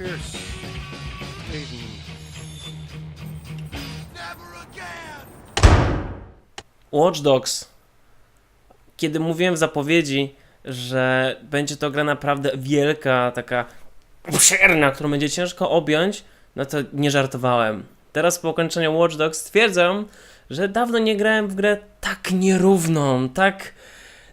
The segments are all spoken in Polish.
Pierce. Aiden. Watch Dogs. Kiedy mówiłem w zapowiedzi, że będzie to gra naprawdę wielka, taka obszerna, którą będzie ciężko objąć, no to nie żartowałem. Teraz po ukończeniu Watch Dogs stwierdzam, że dawno nie grałem w grę tak nierówną, tak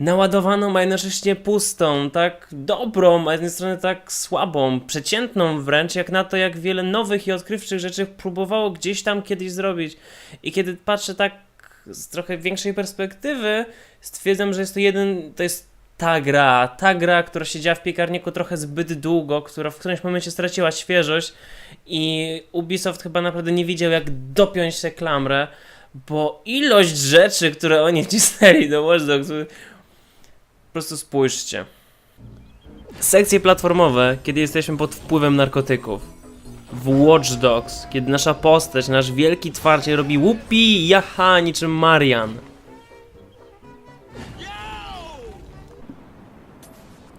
naładowaną, a jednocześnie pustą, tak dobrą, a z jednej strony tak słabą, przeciętną wręcz, jak na to, jak wiele nowych i odkrywczych rzeczy próbowało gdzieś tam kiedyś zrobić. I kiedy patrzę tak z trochę większej perspektywy, stwierdzam, że jest to jeden, to jest ta gra, ta gra, która siedziała w piekarniku trochę zbyt długo, która w którymś momencie straciła świeżość i Ubisoft chyba naprawdę nie wiedział, jak dopiąć tę klamrę, bo ilość rzeczy, które oni wcisnęli do Watch Dogs, po prostu spójrzcie. Sekcje platformowe, kiedy jesteśmy pod wpływem narkotyków. W Watch Dogs, kiedy nasza postać, nasz wielki twarcie robi łupi jaha niczym Marian.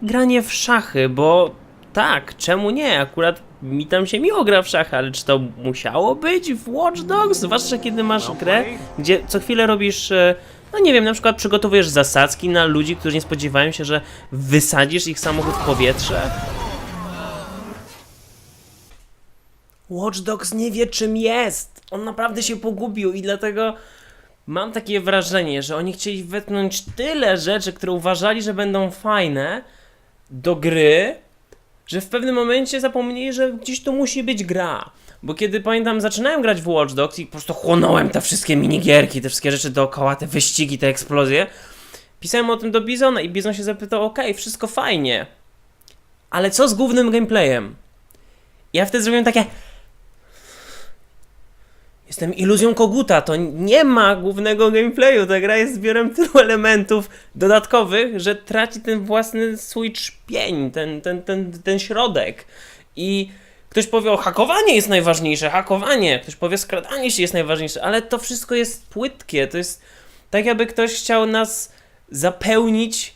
Granie w szachy, bo tak, czemu nie? Akurat mi tam się miło gra w szachy, ale czy to musiało być w Watch Dogs? Zwłaszcza kiedy masz grę, gdzie co chwilę robisz, e, no nie wiem, na przykład przygotowujesz zasadzki na ludzi, którzy nie spodziewają się, że wysadzisz ich samochód w powietrze. Watch Dogs nie wie czym jest. On naprawdę się pogubił i dlatego mam takie wrażenie, że oni chcieli wetnąć tyle rzeczy, które uważali, że będą fajne do gry, że w pewnym momencie zapomnieli, że gdzieś to musi być gra. Bo kiedy pamiętam, zaczynałem grać w Watch Dogs i po prostu chłonąłem te wszystkie minigierki, te wszystkie rzeczy dookoła, te wyścigi, te eksplozje, pisałem o tym do Bizona i Bizon się zapytał, okej, wszystko fajnie, ale co z głównym gameplayem? Ja wtedy zrobiłem takie... Jestem iluzją koguta, to nie ma głównego gameplayu. Ta gra jest zbiorem tylu elementów dodatkowych, że traci ten własny swój czpień, ten, ten, ten, ten środek. I ktoś powie, o hakowanie jest najważniejsze, hakowanie. Ktoś powie, skradanie się jest najważniejsze, ale to wszystko jest płytkie. To jest tak, jakby ktoś chciał nas zapełnić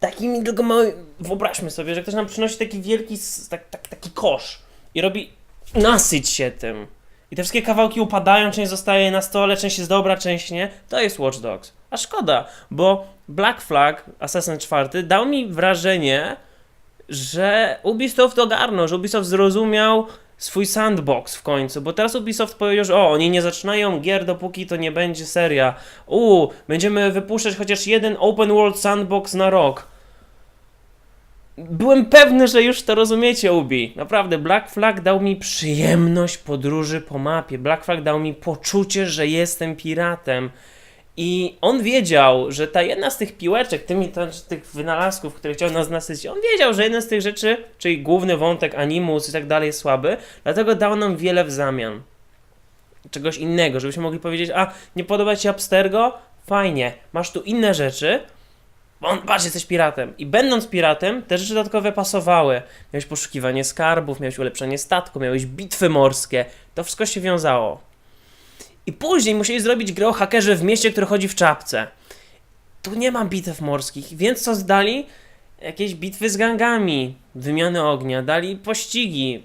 takimi tylko małymi... Wyobraźmy sobie, że ktoś nam przynosi taki wielki, tak, tak, taki kosz i robi nasyć się tym. I te wszystkie kawałki upadają, część zostaje na stole, część jest dobra, część nie. To jest Watch Dogs. A szkoda, bo Black Flag, Assassin 4, dał mi wrażenie, że Ubisoft ogarnął, że Ubisoft zrozumiał swój sandbox w końcu, bo teraz Ubisoft powiedział, że o, oni nie zaczynają gier, dopóki to nie będzie seria. U, będziemy wypuszczać chociaż jeden open world sandbox na rok. Byłem pewny, że już to rozumiecie, Ubi. Naprawdę, Black Flag dał mi przyjemność podróży po mapie. Black Flag dał mi poczucie, że jestem piratem. I on wiedział, że ta jedna z tych piłeczek, tymi, ta, tych wynalazków, które chciał nas nasycić, on wiedział, że jedna z tych rzeczy, czyli główny wątek, animus i tak dalej jest słaby, dlatego dał nam wiele w zamian. Czegoś innego, żebyśmy mogli powiedzieć, a nie podoba ci się Abstergo? Fajnie, masz tu inne rzeczy, bo on, patrz, jesteś piratem. I będąc piratem, te rzeczy dodatkowe pasowały. Miałeś poszukiwanie skarbów, miałeś ulepszenie statku, miałeś bitwy morskie. To wszystko się wiązało. I później musieli zrobić grę o hakerze w mieście, który chodzi w czapce. Tu nie ma bitew morskich, więc co zdali? Jakieś bitwy z gangami, wymiany ognia, dali pościgi.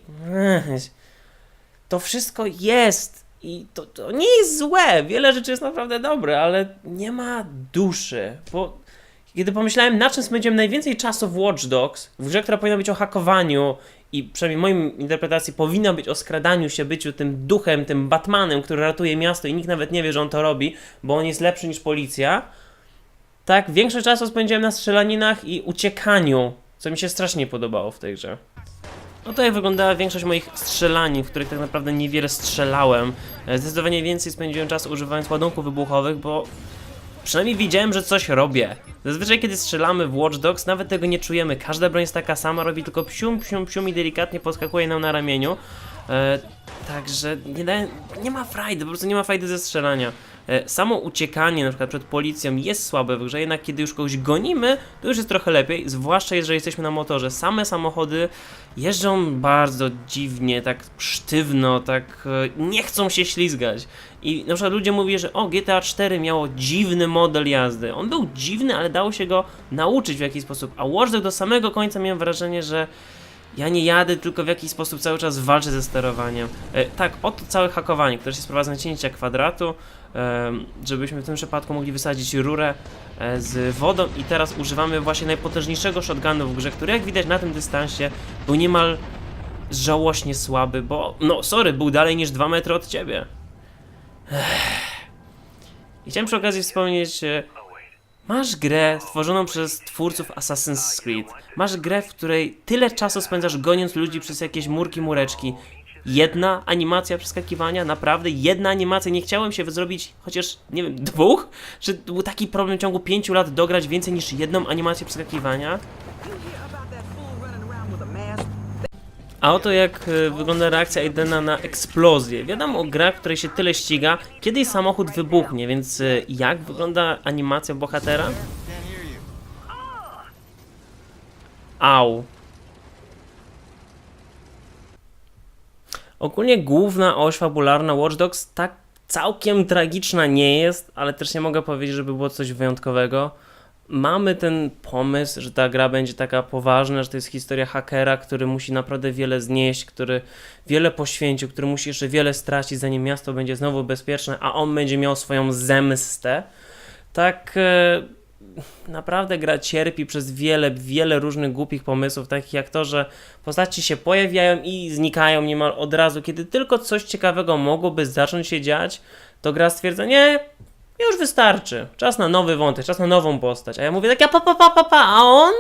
To wszystko jest i to, to nie jest złe. Wiele rzeczy jest naprawdę dobre, ale nie ma duszy, bo kiedy pomyślałem, na czym spędziłem najwięcej czasu w Watch Dogs, w grze, która powinna być o hakowaniu i przynajmniej mojej interpretacji powinna być o skradaniu się, byciu tym duchem, tym Batmanem, który ratuje miasto i nikt nawet nie wie, że on to robi, bo on jest lepszy niż policja, tak, większość czasu spędziłem na strzelaninach i uciekaniu, co mi się strasznie podobało w tej grze. No to jak wyglądała większość moich strzelanin, w których tak naprawdę niewiele strzelałem. E, Zdecydowanie więcej spędziłem czasu używając ładunków wybuchowych, bo Przynajmniej widziałem, że coś robię. Zazwyczaj, kiedy strzelamy w Watch Dogs, nawet tego nie czujemy. Każda broń jest taka sama, robi tylko psium, psium, psium i delikatnie podskakuje nam na ramieniu. E, także nie, daje, nie ma frajdy, po prostu nie ma frajdy ze strzelania. E, Samo uciekanie na przykład przed policją jest słabe w grze, jednak kiedy już kogoś gonimy, to już jest trochę lepiej, zwłaszcza jeżeli jesteśmy na motorze. Same samochody jeżdżą bardzo dziwnie, tak sztywno, tak e, nie chcą się ślizgać. I na przykład ludzie mówią, że o, GTA 4 miało dziwny model jazdy. On był dziwny, ale dało się go nauczyć w jakiś sposób. A Watch do samego końca miałem wrażenie, że ja nie jadę, tylko w jakiś sposób cały czas walczę ze sterowaniem. E, tak, oto całe hakowanie, które się sprowadza na cięcia kwadratu, żebyśmy w tym przypadku mogli wysadzić rurę e, z wodą i teraz używamy właśnie najpotężniejszego shotgunu w grze, który jak widać na tym dystansie był niemal żałośnie słaby, bo no sorry, był dalej niż 2 metry od ciebie. I chciałem przy okazji wspomnieć, e, masz grę stworzoną przez twórców Assassin's Creed. Masz grę, w której tyle czasu spędzasz goniąc ludzi przez jakieś murki, mureczki. Jedna animacja przeskakiwania, naprawdę jedna animacja. Nie chciałem się zrobić chociaż, nie wiem, dwóch? Czy był taki problem w ciągu pięciu lat dograć więcej niż jedną animację przeskakiwania? A oto jak e, wygląda reakcja Aidena na eksplozję. Wiadomo, gra, w której się tyle ściga, kiedy samochód wybuchnie, więc e, jak wygląda animacja bohatera? Au. Ogólnie główna oś fabularna Watch Dogs tak całkiem tragiczna nie jest, ale też nie mogę powiedzieć, żeby było coś wyjątkowego. Mamy ten pomysł, że ta gra będzie taka poważna, że to jest historia hakera, który musi naprawdę wiele znieść, który wiele poświęcił, który musi jeszcze wiele stracić, zanim miasto będzie znowu bezpieczne, a on będzie miał swoją zemstę. Tak e, naprawdę gra cierpi przez wiele, wiele różnych głupich pomysłów, takich jak to, że postaci się pojawiają i znikają niemal od razu. Kiedy tylko coś ciekawego mogłoby zacząć się dziać, to gra stwierdza, nie, już wystarczy. Czas na nowy wątek, czas na nową postać. A ja mówię tak, ja pa, pa, pa, pa, pa, a on?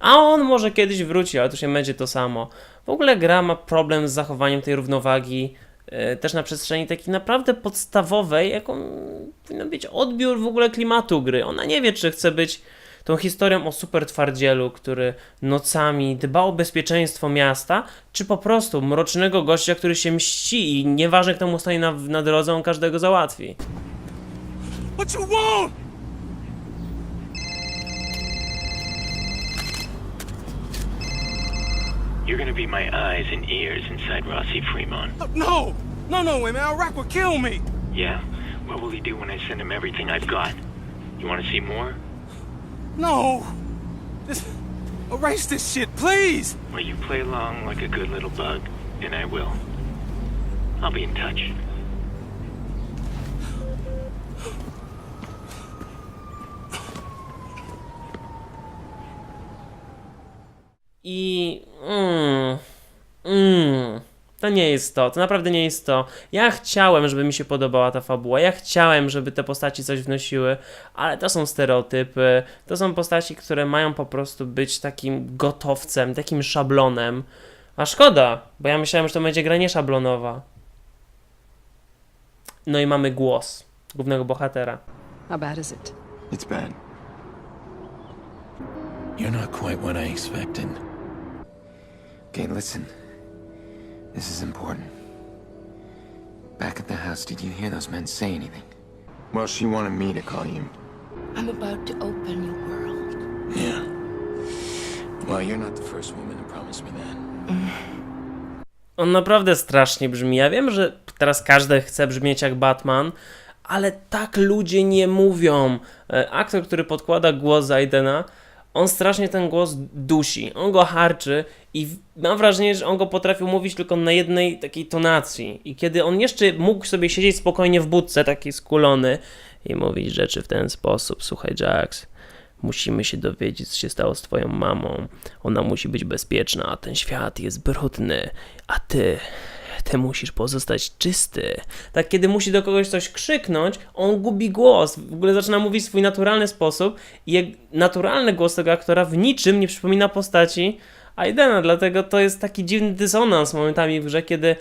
A on może kiedyś wróci, ale to się będzie to samo. W ogóle gra ma problem z zachowaniem tej równowagi, też na przestrzeni takiej naprawdę podstawowej, jaką powinien być odbiór w ogóle klimatu gry. Ona nie wie, czy chce być tą historią o super twardzielu, który nocami dba o bezpieczeństwo miasta, czy po prostu mrocznego gościa, który się mści i nieważne kto mu stoi na, na drodze, on każdego załatwi. What you want? You're gonna be my eyes and ears inside Rossi Fremont. Uh, no! No, no, wait, man. Iraq will kill me! Yeah? What will he do when I send him everything I've got? You wanna see more? No! Just erase this shit, please! Well, you play along like a good little bug, and I will. I'll be in touch. I. To nie jest to, to naprawdę nie jest to. Ja chciałem, żeby mi się podobała ta fabuła, ja chciałem, żeby te postaci coś wnosiły, ale to są stereotypy, to są postaci, które mają po prostu być takim gotowcem, takim szablonem. A szkoda, bo ja myślałem, że to będzie gra nie szablonowa. No i mamy głos głównego bohatera. How bad is it? It's bad. You're not quite what I expected. Okay, listen. This is important. Back at the house, did you hear those men say anything? Well, she wanted me to call you. I'm about to open your world. Yeah. Well, you're not the first woman to promise me that. On naprawdę strasznie brzmi. Ja wiem, że teraz każdy chce brzmieć jak Batman, ale tak ludzie nie mówią. E, Aktor, który podkłada głos Zaidena, on strasznie ten głos dusi. On go harczy i mam wrażenie, że on go potrafił mówić tylko na jednej takiej tonacji. I kiedy on jeszcze mógł sobie siedzieć spokojnie w budce, taki skulony i mówić rzeczy w ten sposób, słuchaj Jax, musimy się dowiedzieć, co się stało z twoją mamą. Ona musi być bezpieczna, a ten świat jest brudny, a ty, ty musisz pozostać czysty. Tak, kiedy musi do kogoś coś krzyknąć, on gubi głos. W ogóle zaczyna mówić w swój naturalny sposób i naturalny głos tego aktora w niczym nie przypomina postaci Aidena, dlatego to jest taki dziwny dysonans momentami w grze, kiedy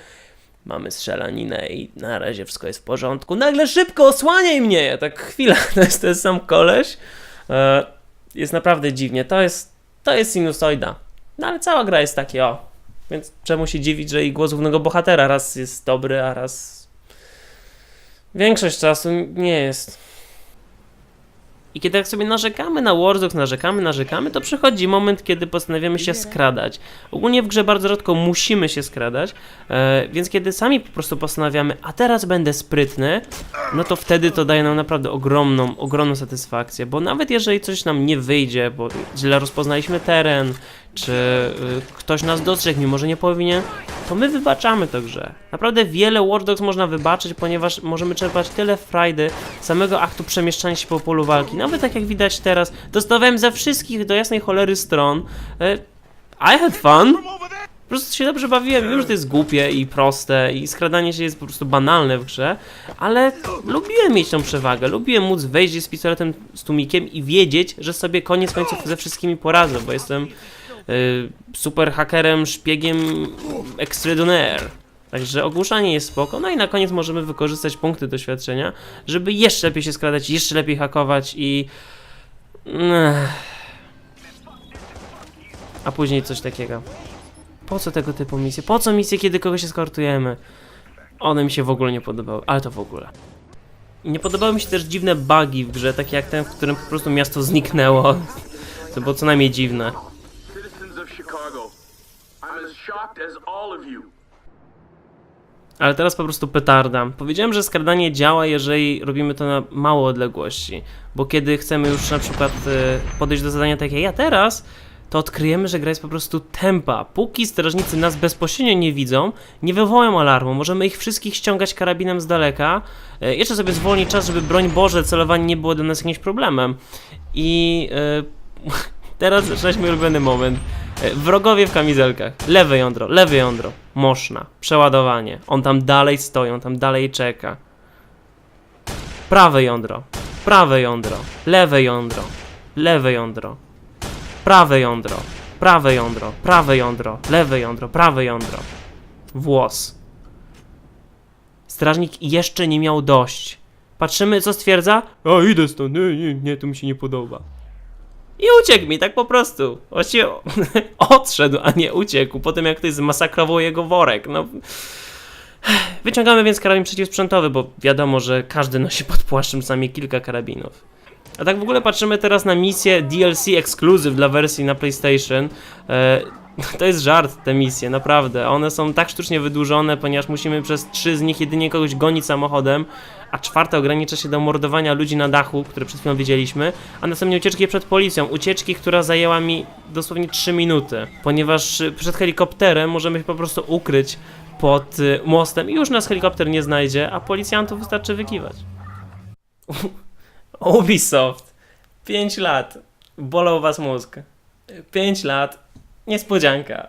mamy strzelaninę i na razie wszystko jest w porządku. Nagle szybko osłaniaj mnie! Ja tak chwila, to jest ten sam koleś. E, jest naprawdę dziwnie. To jest, to jest sinusoida. No ale cała gra jest takie o. Więc czemu się dziwić, że i głos głównego bohatera raz jest dobry, a raz Większość czasu nie jest. I kiedy tak sobie narzekamy na War Dogs, narzekamy, narzekamy, to przychodzi moment, kiedy postanawiamy się skradać. Ogólnie w grze bardzo rzadko musimy się skradać, e, więc kiedy sami po prostu postanawiamy, a teraz będę sprytny, no to wtedy to daje nam naprawdę ogromną, ogromną satysfakcję, bo nawet jeżeli coś nam nie wyjdzie, bo źle rozpoznaliśmy teren, czy y, ktoś nas dostrzegł, mimo że nie powinien, to my wybaczamy to grze. Naprawdę wiele Watch Dogs można wybaczyć, ponieważ możemy czerpać tyle frajdy samego aktu przemieszczania się po polu walki. Nawet tak jak widać teraz, dostawałem ze wszystkich do jasnej cholery stron. E, I had fun. Po prostu się dobrze bawiłem. Wiem, że to jest głupie i proste i skradanie się jest po prostu banalne w grze, ale lubiłem mieć tą przewagę. Lubiłem móc wejść z pistoletem z tłumikiem i wiedzieć, że sobie koniec końców ze wszystkimi poradzę, bo jestem y, super hakerem, szpiegiem extraordinaire. Także ogłuszanie jest spoko, no i na koniec możemy wykorzystać punkty doświadczenia, żeby jeszcze lepiej się skradać, jeszcze lepiej hakować i... A później coś takiego. Po co tego typu misje? Po co misje, kiedy kogoś eskortujemy? One mi się w ogóle nie podobały, ale to w ogóle. Nie podobały mi się też dziwne bugi w grze, takie jak ten, w którym po prostu miasto zniknęło. To było co najmniej dziwne. I'm as shocked as all of you. Ale teraz po prostu petarda. Powiedziałem, że skradanie działa, jeżeli robimy to na małe odległości. Bo kiedy chcemy już na przykład e, podejść do zadania takie ja teraz, to odkryjemy, że gra jest po prostu tempa. Póki strażnicy nas bezpośrednio nie widzą, nie wywołają alarmu, możemy ich wszystkich ściągać karabinem z daleka. E, Jeszcze sobie zwolni czas, żeby broń Boże, celowanie nie było dla nas jakimś problemem. I e, teraz mój ulubiony moment. E, Wrogowie w kamizelkach. Lewe jądro, lewe jądro. Moszna. Przeładowanie. On tam dalej stoi, on tam dalej czeka. Prawe jądro. Prawe jądro. Lewe jądro. Lewe jądro. Prawe jądro. Prawe jądro. Prawe jądro. Lewe jądro. Prawe jądro. Włos. Strażnik jeszcze nie miał dość. Patrzymy, co stwierdza? A, idę stąd. Nie, nie, nie, tu mi się nie podoba. I uciekł mi, tak po prostu. Właściwie odszedł, a nie uciekł, po tym jak ktoś zmasakrował jego worek. No. Wyciągamy więc karabin przeciwsprzętowy, bo wiadomo, że każdy nosi pod płaszczem sami kilka karabinów. A tak w ogóle patrzymy teraz na misję DLC Exclusive dla wersji na PlayStation. To jest żart, te misje, naprawdę. One są tak sztucznie wydłużone, ponieważ musimy przez trzy z nich jedynie kogoś gonić samochodem, a czwarte ogranicza się do mordowania ludzi na dachu, które przed chwilą widzieliśmy, a następnie ucieczki przed policją. Ucieczki, która zajęła mi dosłownie 3 minuty, ponieważ przed helikopterem możemy się po prostu ukryć pod y, mostem i już nas helikopter nie znajdzie, a policjantów wystarczy wykiwać. Ubisoft. 5 lat. Bolał was mózg. 5 lat. Niespodzianka.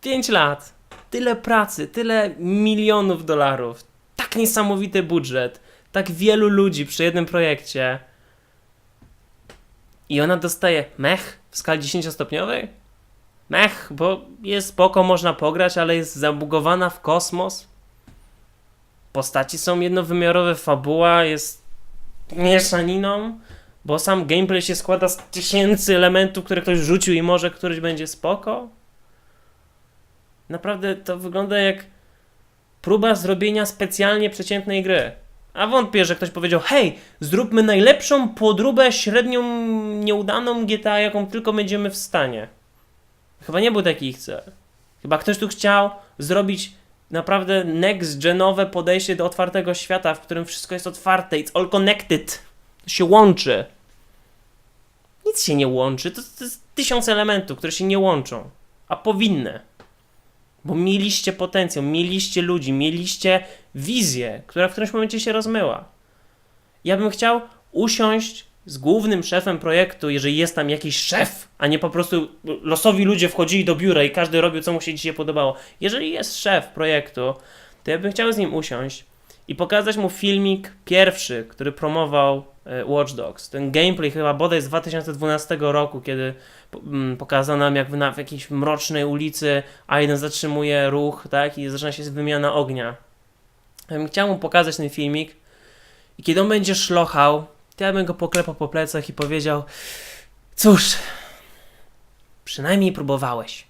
5 lat. Tyle pracy, tyle milionów dolarów. Tak niesamowity budżet. Tak wielu ludzi przy jednym projekcie. I ona dostaje mech w skali 10-stopniowej? Mech, bo jest spoko, można pograć, ale jest zabugowana w kosmos. Postaci są jednowymiarowe, fabuła jest mieszaniną, bo sam gameplay się składa z tysięcy elementów, które ktoś rzucił i może któryś będzie spoko. Naprawdę to wygląda jak próba zrobienia specjalnie przeciętnej gry. A wątpię, że ktoś powiedział, hej, zróbmy najlepszą podróbę średnią, nieudaną GTA, jaką tylko będziemy w stanie. Chyba nie był taki ich cel. Chyba ktoś tu chciał zrobić naprawdę next-genowe podejście do otwartego świata, w którym wszystko jest otwarte, it's all connected. To się łączy. Nic się nie łączy, to, to jest tysiąc elementów, które się nie łączą, a powinny. Bo mieliście potencjał, mieliście ludzi, mieliście wizję, która w którymś momencie się rozmyła. Ja bym chciał usiąść z głównym szefem projektu, jeżeli jest tam jakiś szef, a nie po prostu losowi ludzie wchodzili do biura i każdy robił, co mu się dzisiaj podobało. Jeżeli jest szef projektu, to ja bym chciał z nim usiąść i pokazać mu filmik pierwszy, który promował e, Watch Dogs. Ten gameplay chyba bodaj z 2012 roku, kiedy mm, pokazano nam jak na, w jakiejś mrocznej ulicy Aiden zatrzymuje ruch, tak, i zaczyna się wymiana ognia. Chciał mu pokazać ten filmik i kiedy on będzie szlochał, to ja bym go poklepał po plecach i powiedział cóż, przynajmniej próbowałeś.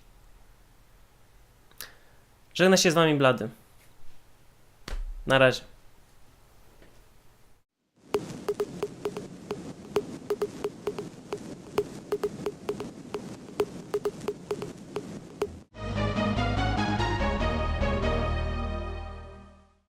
Żegna się z wami Blady. Na razie.